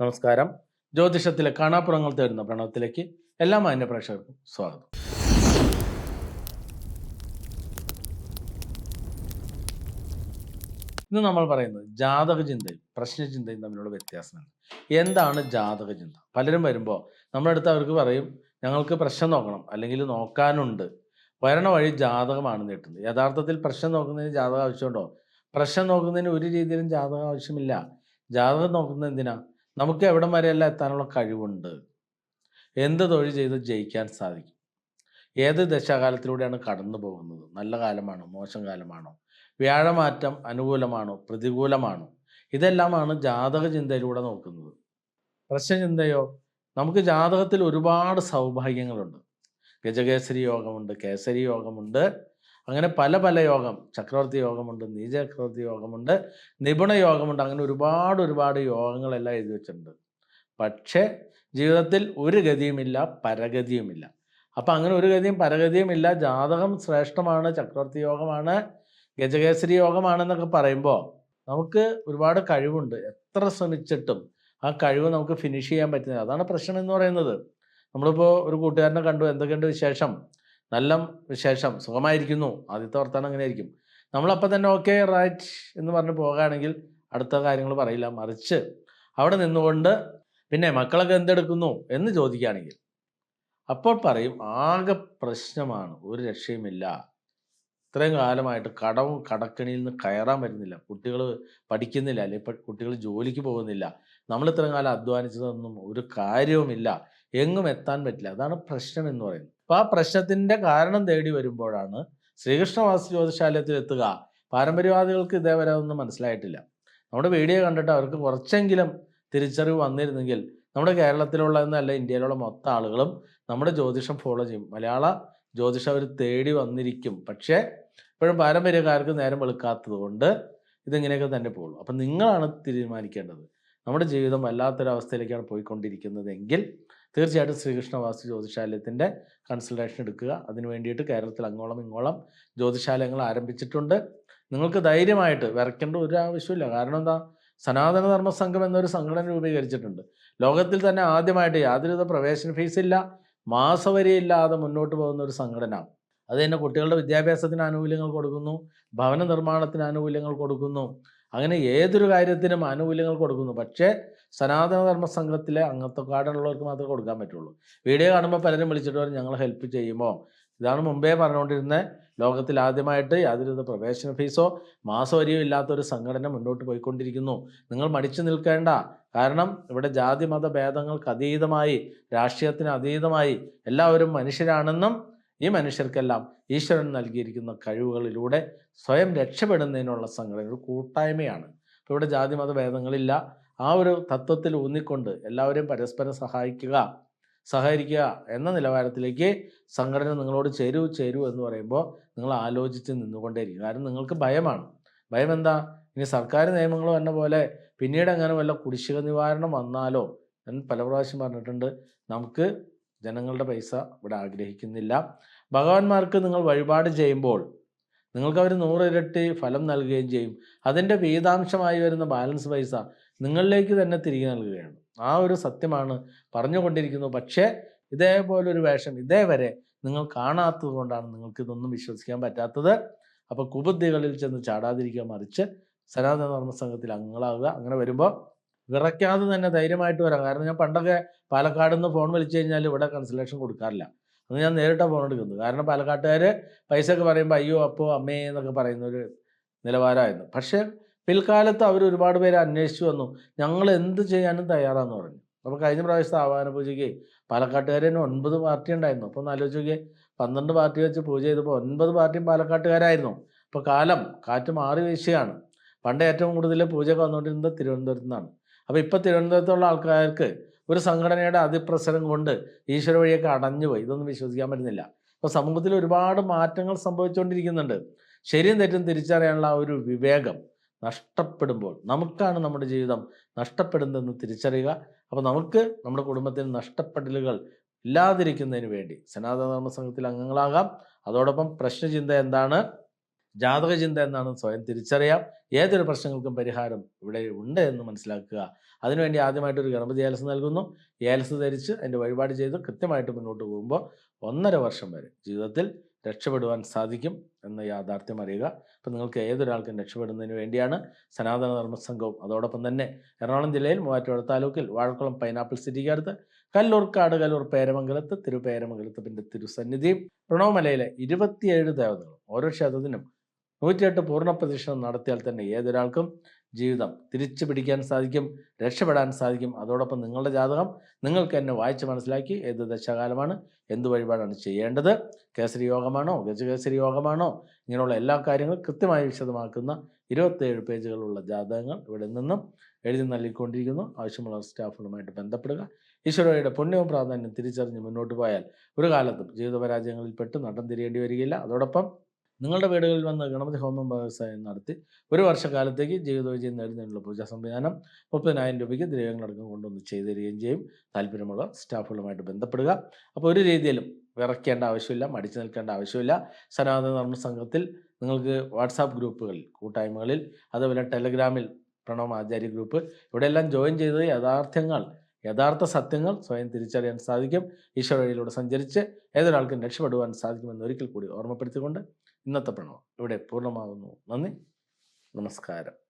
നമസ്കാരം. ജ്യോതിഷത്തിലെ കാണാപ്പുറങ്ങൾ തേടുന്ന പ്രണവത്തിലേക്ക് എല്ലാ മാന്യ പ്രേക്ഷകർക്കും സ്വാഗതം. ഇന്ന് നമ്മൾ പറയുന്നത് ജാതക ചിന്തയും പ്രശ്നചിന്തയും തമ്മിലുള്ള വ്യത്യാസമാണ് എന്താണ് ജാതക ചിന്ത? പലരും വരുമ്പോൾ നമ്മുടെ അടുത്ത് അവർക്ക് പറയും ഞങ്ങൾക്ക് പ്രശ്നം നോക്കണം അല്ലെങ്കിൽ നോക്കാനുണ്ട്. വരണ വഴി ജാതകമാണ് നീട്ടുന്നത്. യഥാർത്ഥത്തിൽ പ്രശ്നം നോക്കുന്നതിന് ജാതകം ആവശ്യമുണ്ടോ? പ്രശ്നം നോക്കുന്നതിന് ഒരു രീതിയിലും ജാതകം ആവശ്യമില്ല. ജാതകം നോക്കുന്നത് എന്തിനാ? നമുക്ക് എവിടം വരെയല്ല എത്താനുള്ള കഴിവുണ്ട്? എന്ത് തൊഴിൽ ചെയ്ത് ജയിക്കാൻ സാധിക്കും? ഏത് ദശാകാലത്തിലൂടെയാണ് കടന്നു പോകുന്നത്? നല്ല കാലമാണോ? മോശം കാലമാണോ? വ്യാഴമാറ്റം അനുകൂലമാണോ? പ്രതികൂലമാണോ? ഇതെല്ലാമാണ് ജാതക ചിന്തയിലൂടെ നോക്കുന്നത്. പ്രശ്നചിന്തയോ? നമുക്ക് ജാതകത്തിൽ ഒരുപാട് സൗഭാഗ്യങ്ങളുണ്ട്. ഗജകേസരി യോഗമുണ്ട് കേസരി യോഗമുണ്ട് അങ്ങനെ പല പല യോഗം. ചക്രവർത്തി യോഗമുണ്ട് നീചക്രവർത്തി യോഗമുണ്ട് നിപുണ യോഗമുണ്ട്. അങ്ങനെ ഒരുപാട് ഒരുപാട് യോഗങ്ങളെല്ലാം എഴുതി വെച്ചിട്ടുണ്ട്. പക്ഷേ ജീവിതത്തിൽ ഒരു ഗതിയുമില്ല പരഗതിയുമില്ല. അപ്പം അങ്ങനെ ഒരു ഗതിയും പരഗതിയും ഇല്ല ജാതകം ശ്രേഷ്ഠമാണ് ചക്രവർത്തി യോഗമാണ് ഗജകേസരി യോഗമാണെന്നൊക്കെ പറയുമ്പോൾ നമുക്ക് ഒരുപാട് കഴിവുണ്ട്. എത്ര ശ്രമിച്ചിട്ടും ആ കഴിവ് നമുക്ക് ഫിനിഷ് ചെയ്യാൻ പറ്റുന്നില്ല. അതാണ് പ്രശ്നം എന്ന് പറയുന്നത്. നമ്മളിപ്പോൾ ഒരു കൂട്ടുകാരനെ കണ്ടു. എന്തൊക്കെയുണ്ട് വിശേഷം? നല്ല വിശേഷം. സുഖമായിരിക്കുന്നു. ആദ്യത്തെ വർത്താനം അങ്ങനെ ആയിരിക്കും നമ്മളപ്പോൾ തന്നെ ഓക്കെ റൈറ്റ് എന്ന് പറഞ്ഞ് പോകുകയാണെങ്കിൽ അടുത്ത കാര്യങ്ങൾ പറയില്ല. മറിച്ച് അവിടെ നിന്നുകൊണ്ട് പിന്നെ മക്കളൊക്കെ എന്തെടുക്കുന്നു എന്ന് ചോദിക്കുകയാണെങ്കിൽ അപ്പോൾ പറയും ആകെ പ്രശ്നമാണ്. ഒരു രക്ഷയുമില്ല. ഇത്രയും കാലമായിട്ട് കടവും കടക്കണിയിൽ നിന്ന് കയറാൻ പറ്റുന്നില്ല. കുട്ടികൾ പഠിക്കുന്നില്ല. അല്ലെങ്കിൽ കുട്ടികൾ ജോലിക്ക് പോകുന്നില്ല. നമ്മൾ ഇത്രയും കാലം അധ്വാനിച്ചതൊന്നും ഒരു കാര്യവുമില്ല. എങ്ങും എത്താൻ പറ്റില്ല. അതാണ് പ്രശ്നം എന്ന് പറയുന്നത്. അപ്പോൾ ആ പ്രശ്നത്തിന്റെ കാരണം തേടി വരുമ്പോഴാണ് ശ്രീകൃഷ്ണവാസി ജ്യോതിശാലയത്തിൽ എത്തുക. പാരമ്പര്യവാദികൾക്ക് ഇതേവരെ ഒന്നും മനസ്സിലായിട്ടില്ല. നമ്മുടെ വീഡിയോ കണ്ടിട്ട് അവർക്ക് കുറച്ചെങ്കിലും തിരിച്ചറിവ് വന്നിരുന്നെങ്കിൽ നമ്മുടെ കേരളത്തിലുള്ള അല്ല ഇന്ത്യയിലുള്ള മൊത്തം ആളുകളും നമ്മുടെ ജ്യോതിഷം ഫോളോ ചെയ്യും. മലയാള ജ്യോതിഷം അവർ തേടി വന്നിരിക്കും. പക്ഷേ ഇപ്പോഴും പാരമ്പര്യക്കാർക്ക് നേരം വെളുക്കാത്തത് കൊണ്ട് ഇതിങ്ങനെയൊക്കെ തന്നെ പോകുള്ളൂ. അപ്പം നിങ്ങളാണ് തീരുമാനിക്കേണ്ടത്. നമ്മുടെ ജീവിതം വല്ലാത്തൊരവസ്ഥയിലേക്കാണ് പോയിക്കൊണ്ടിരിക്കുന്നതെങ്കിൽ തീർച്ചയായിട്ടും ശ്രീകൃഷ്ണ വാസ്തു ജ്യോതിശാലയത്തിന്റെ കൺസൾട്ടേഷൻ എടുക്കുക. അതിന് വേണ്ടിയിട്ട് കേരളത്തിൽ അങ്ങോളം ഇങ്ങോളം ജ്യോതിശാലയങ്ങൾ ആരംഭിച്ചിട്ടുണ്ട്. നിങ്ങൾക്ക് ധൈര്യമായിട്ട് വരയ്ക്കേണ്ട ഒരു ആവശ്യമില്ല. കാരണം എന്താ? സനാതന ധർമ്മ സംഘം എന്നൊരു സംഘടന രൂപീകരിച്ചിട്ടുണ്ട്. ലോകത്തിൽ തന്നെ ആദ്യമായിട്ട് യാതൊരുവിധ പ്രവേശന ഫീസ് ഇല്ല. മാസവരിയില്ലാതെ മുന്നോട്ട് പോകുന്ന ഒരു സംഘടന. അത് തന്നെ കുട്ടികളുടെ വിദ്യാഭ്യാസത്തിന് ആനുകൂല്യങ്ങൾ കൊടുക്കുന്നു. ഭവന നിർമ്മാണത്തിന് ആനുകൂല്യങ്ങൾ കൊടുക്കുന്നു. അങ്ങനെ ഏതൊരു കാര്യത്തിനും ആനുകൂല്യങ്ങൾ കൊടുക്കുന്നു. പക്ഷേ സനാതന ധർമ്മ സംഘത്തിലെ അംഗത്വ കാർഡുള്ളവർക്ക് മാത്രമേ കൊടുക്കാൻ പറ്റുള്ളൂ. വീഡിയോ കാണുമ്പോൾ പലരും വിളിച്ചിട്ട് പറയും ഞങ്ങൾ ഹെൽപ്പ് ചെയ്യുമോ? ഇതാണ് മുമ്പേ പറഞ്ഞുകൊണ്ടിരുന്നത് ലോകത്തിൽ ആദ്യമായിട്ട് യാതൊരുവിധ പ്രവേശന ഫീസോ മാസവരിയോ ഇല്ലാത്ത ഒരു സംഘടന മുന്നോട്ട് പോയിക്കൊണ്ടിരിക്കുന്നു. നിങ്ങൾ മടിച്ചു നിൽക്കേണ്ട. കാരണം ഇവിടെ ജാതി മത ഭേദങ്ങൾക്ക് അതീതമായി രാഷ്ട്രീയത്തിന് അതീതമായി എല്ലാവരും മനുഷ്യരാണെന്നും ഈ മനുഷ്യർക്കെല്ലാം ഈശ്വരൻ നൽകിയിരിക്കുന്ന കഴിവുകളിലൂടെ സ്വയം രക്ഷപ്പെടുന്നതിനുള്ള സംഘടന ഒരു കൂട്ടായ്മയാണ്. ഇവിടെ ജാതി മത ഭേദങ്ങളില്ല. ആ ഒരു തത്വത്തിൽ ഊന്നിക്കൊണ്ട് എല്ലാവരെയും പരസ്പരം സഹായിക്കുക സഹകരിക്കുക എന്ന നിലവാരത്തിലേക്ക് സംഘടന നിങ്ങളോട് ചേരൂ ചേരൂ എന്ന് പറയുമ്പോൾ നിങ്ങൾ ആലോചിച്ച് നിന്നുകൊണ്ടേയിരിക്കും. കാരണം നിങ്ങൾക്ക് ഭയമാണ്. ഭയം എന്താ? ഇനി സർക്കാർ നിയമങ്ങൾ വന്ന പോലെ പിന്നീട് എങ്ങനെ വല്ല കുടിശ്ശിക നിവാരണം വന്നാലോ? എന്ന് പല പ്രാവശ്യം പറഞ്ഞിട്ടുണ്ട്. നമുക്ക് ജനങ്ങളുടെ പൈസ ഇവിടെ ആഗ്രഹിക്കുന്നില്ല. ഭഗവാന്മാർക്ക് നിങ്ങൾ വഴിപാട് ചെയ്യുമ്പോൾ നിങ്ങൾക്ക് അവർ നൂറിരട്ടി ഫലം നൽകുകയും ചെയ്യും. അതിന്റെ വീതാംശമായി വരുന്ന ബാലൻസ് പൈസ നിങ്ങളിലേക്ക് തന്നെ തിരികെ നൽകുകയാണ്. ആ ഒരു സത്യമാണ് പറഞ്ഞുകൊണ്ടിരിക്കുന്നത് പക്ഷേ ഇതേപോലൊരു വേഷം ഇതേവരെ നിങ്ങൾ കാണാത്തത് കൊണ്ടാണ് നിങ്ങൾക്ക് ഇതൊന്നും വിശ്വസിക്കാൻ പറ്റാത്തത്. അപ്പോൾ കുബുദ്ധികളിൽ ചെന്ന് ചാടാതിരിക്കുക മറിച്ച് സനാതന സംഘത്തിൽ അംഗങ്ങളാവുക അങ്ങനെ വരുമ്പോൾ വിറയ്ക്കാതെ തന്നെ ധൈര്യമായിട്ട് വരാം. കാരണം ഞാൻ പണ്ടൊക്കെ പാലക്കാട് നിന്ന് ഫോൺ വിളിച്ചു കഴിഞ്ഞാൽ ഇവിടെ കൺസൾട്ടേഷൻ കൊടുക്കാറില്ല. അന്ന് ഞാൻ നേരിട്ടാണ് ഫോൺ എടുക്കുന്നത്. കാരണം പാലക്കാട്ടുകാർ പൈസ ഒക്കെ പറയുമ്പോൾ അയ്യോ അപ്പോ അമ്മേ എന്നൊക്കെ പറയുന്ന ഒരു നിലവാരമായിരുന്നു പക്ഷേ പിൽക്കാലത്ത് അവർ ഒരുപാട് പേര് അന്വേഷിച്ചു വന്നു. ഞങ്ങൾ എന്ത് ചെയ്യാനും തയ്യാറാന്ന് പറഞ്ഞു. അപ്പോൾ കഴിഞ്ഞ പ്രാവശ്യത്തെ ആവാഹന പൂജയ്ക്ക് പാലക്കാട്ടുകാർ തന്നെ ഒൻപത് പാർട്ടി ഉണ്ടായിരുന്നു. അപ്പോൾ ഒന്ന് ആലോചിച്ച് നോക്കിയേ പന്ത്രണ്ട് പാർട്ടി വെച്ച് പൂജ ചെയ്തപ്പോൾ ഒൻപത് പാർട്ടിയും പാലക്കാട്ടുകാരായിരുന്നു. അപ്പോൾ കാലം കാറ്റ് മാറി വീശുകയാണ് പണ്ട് ഏറ്റവും കൂടുതൽ പൂജയൊക്കെ വന്നുകൊണ്ടിരുന്നത് തിരുവനന്തപുരത്ത് നിന്നാണ്. അപ്പോൾ ഇപ്പോൾ തിരുവനന്തപുരത്തുള്ള ആൾക്കാർക്ക് ഒരു സംഘടനയുടെ അതിപ്രസരം കൊണ്ട് ഈശ്വര വഴിയൊക്കെ അടഞ്ഞുപോയി. ഇതൊന്നും വിശ്വസിക്കാൻ പറ്റുന്നില്ല. അപ്പോൾ സമൂഹത്തിൽ ഒരുപാട് മാറ്റങ്ങൾ സംഭവിച്ചുകൊണ്ടിരിക്കുന്നുണ്ട്. ശരിയും തെറ്റും തിരിച്ചറിയാനുള്ള ആ ഒരു വിവേകം നഷ്ടപ്പെടുമ്പോൾ നമുക്കാണ് നമ്മുടെ ജീവിതം നഷ്ടപ്പെടുന്നതെന്ന് തിരിച്ചറിയുക. അപ്പോൾ നമുക്ക് നമ്മുടെ കുടുംബത്തിന് നഷ്ടപ്പെടലുകൾ ഇല്ലാതിരിക്കുന്നതിന് വേണ്ടി സനാതന ധർമ്മ സംഘത്തിൽ അംഗങ്ങളാകാം. അതോടൊപ്പം പ്രശ്നചിന്ത എന്താണ്? ജാതക ചിന്ത എന്നാണ് സ്വയം തിരിച്ചറിയാം. ഏതൊരു പ്രശ്നങ്ങൾക്കും പരിഹാരം ഇവിടെ ഉണ്ട് എന്ന് മനസ്സിലാക്കുക. അതിനുവേണ്ടി ആദ്യമായിട്ട് ഒരു ഗണപതി ഏലസ് നൽകുന്നു. ഏലസ് ധരിച്ച് അതിന്റെ വഴിപാട് ചെയ്ത് കൃത്യമായിട്ട് മുന്നോട്ട് പോകുമ്പോൾ ഒന്നര വർഷം വരെ ജീവിതത്തിൽ രക്ഷപ്പെടുവാൻ സാധിക്കും എന്ന യാഥാർത്ഥ്യം അറിയുക. അപ്പം നിങ്ങൾക്ക് ഏതൊരാൾക്കും രക്ഷപ്പെടുന്നതിന് വേണ്ടിയാണ് സനാതന ധർമ്മ സംഘവും അതോടൊപ്പം തന്നെ എറണാകുളം ജില്ലയിൽ മൂവാറ്റുപുഴ താലൂക്കിൽ വാഴക്കുളം പൈനാപ്പിൾ സിറ്റിക്ക് അടുത്ത് കല്ലൂർക്കാട് കല്ലൂർ പേരമംഗലത്ത് തിരുപേരമംഗലത്ത് പിന്നെ തിരുസന്നിധിയും പ്രണവമലയിലെ ഇരുപത്തിയേഴ് ദേവതകളും ഓരോ ക്ഷേത്രത്തിനും നൂറ്റിയെട്ട് പൂർണ പ്രദക്ഷിണം നടത്തിയാൽ തന്നെ ഏതൊരാൾക്കും ജീവിതം തിരിച്ചു പിടിക്കാൻ സാധിക്കും രക്ഷപ്പെടാൻ സാധിക്കും. അതോടൊപ്പം നിങ്ങളുടെ ജാതകം നിങ്ങൾക്ക് എന്നെ വായിച്ച് മനസ്സിലാക്കി ഏത് ദശകാലമാണ് എന്ത് വഴിപാടാണ് ചെയ്യേണ്ടത് കേസരി യോഗമാണോ ഗജകേസരി യോഗമാണോ ഇങ്ങനെയുള്ള എല്ലാ കാര്യങ്ങളും കൃത്യമായി വിശദമാക്കുന്ന ഇരുപത്തേഴ് പേജുകളുള്ള ജാതകങ്ങൾ ഇവിടെ നിന്നും എഴുതി നൽകിക്കൊണ്ടിരിക്കുന്നു. ആവശ്യമുള്ള സ്റ്റാഫുകളുമായിട്ട് ബന്ധപ്പെടുക. ഈശ്വരയുടെ പുണ്യവും പ്രാധാന്യം തിരിച്ചറിഞ്ഞ് മുന്നോട്ട് പോയാൽ ഒരു കാലത്തും ജീവിത പരാജയങ്ങളിൽപ്പെട്ട് പെട്ട് നട്ടം തിരിയേണ്ടി വരികയില്ല. അതോടൊപ്പം നിങ്ങളുടെ വീടുകളിൽ വന്ന് ഗണപതി ഹോമം വ്യവസായം നടത്തി ഒരു വർഷക്കാലത്തേക്ക് ജീവിതവിജയം നേടുന്നതിനുള്ള പൂജാ സംവിധാനം മുപ്പതിനായിരം രൂപയ്ക്ക് ദ്രവ്യങ്ങളടക്കം കൊണ്ടുവന്ന് ചെയ്തു തരികയും ചെയ്യും. താല്പര്യമുള്ള സ്റ്റാഫുകളുമായിട്ട് ബന്ധപ്പെടുക. അപ്പോൾ ഒരു രീതിയിലും വിറയ്ക്കേണ്ട ആവശ്യമില്ല മടിച്ചു നിൽക്കേണ്ട ആവശ്യമില്ല. സനാതന ധർമ്മ സംഘത്തിൽ നിങ്ങൾക്ക് വാട്സാപ്പ് ഗ്രൂപ്പുകളിൽ കൂട്ടായ്മകളിൽ അതുപോലെ ടെലഗ്രാമിൽ പ്രണവ് ആചാര്യ ഗ്രൂപ്പ് ഇവിടെയെല്ലാം ജോയിൻ ചെയ്ത് യഥാർത്ഥങ്ങൾ യഥാർത്ഥ സത്യങ്ങൾ സ്വയം തിരിച്ചറിയാൻ സാധിക്കും. ഈശ്വര വഴിയിലൂടെ സഞ്ചരിച്ച് ഏതൊരാൾക്കും രക്ഷപ്പെടുവാൻ സാധിക്കുമെന്ന് ഒരിക്കൽ കൂടി ഓർമ്മപ്പെടുത്തിക്കൊണ്ട് ഇന്നത്തെ പ്രണവം ഇവിടെ പൂർണമാകുന്നു. നന്ദി. നമസ്കാരം.